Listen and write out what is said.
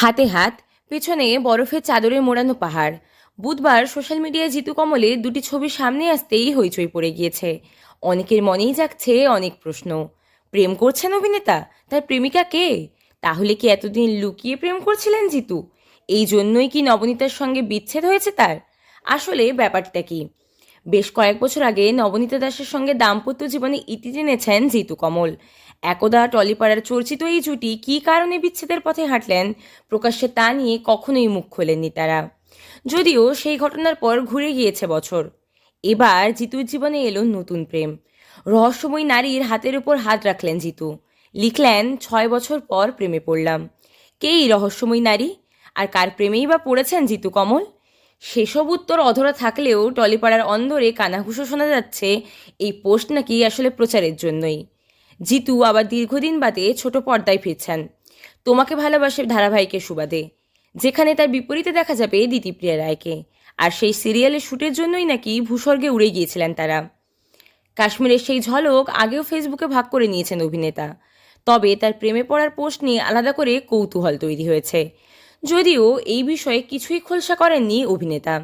হাতে হাত, পেছনে বরফের চাদরে মোড়ানো পাহাড়। বুধবার সোশ্যাল মিডিয়ায় জিতু কমলে দুটি ছবি সামনে আসতেই হইচই পড়ে গিয়েছে। অনেকের মনেই জাগছে অনেক প্রশ্ন। প্রেম করছেন অভিনেতা? তার প্রেমিকা কে? তাহলে কি এতদিন লুকিয়ে প্রেম করছিলেন জিতু? এই জন্যই কি নবনীতার সঙ্গে বিচ্ছেদ হয়েছে তার? আসলে ব্যাপারটা কি? বেশ কয়েক বছর আগে নবনীতা দাসের সঙ্গে দাম্পত্য জীবনে ইতি টেনেছেন জিতু কমল। একদা টলিপাড়ার চর্চিত এই জুটি কী কারণে বিচ্ছেদের পথে হাঁটলেন প্রকাশ্যে তা নিয়ে কখনোই মুখ খোলেননি তারা। যদিও সেই ঘটনার পর ঘুরে গিয়েছে বছর। এবার জিতুর জীবনে এলো নতুন প্রেম। রহস্যময়ী নারীর হাতের উপর হাত রাখলেন জিতু। লিখলেন, ছয় বছর পর প্রেমে পড়লাম। কে এই রহস্যময়ী নারী? আর কার প্রেমেই বা পড়েছেন জিতু কমল? সেসব উত্তর অধরা থাকলেও টলিপাড়ার অন্দরে কানাঘুষো শোনা যাচ্ছে, এই পোস্ট নাকি আসলে প্রচারের জন্যই। জিতু আবার দীর্ঘদিন বাদে ছোট পর্দায় ফিরছেন। তোমাকে ভালোবাসে ধারাবাহিকের সুবাদে। যেখানে তার বিপরীতে দেখা যাবে দিতিপ্রিয়া রায়কে। আর সেই সিরিয়ালের শ্যুটের জন্যই নাকি ভূস্বর্গে উড়ে গিয়েছিলেন তারা। কাশ্মীরের সেই ঝলক আগেও ফেসবুকে ভাগ করে নিয়েছেন অভিনেতা। তবে তার প্রেমে পড়ার পোস্ট নিয়ে আলাদা করে কৌতূহল তৈরি হয়েছে। যদিও এই বিষয়ে কিছুই খোলসা করেননি অভিনেতা।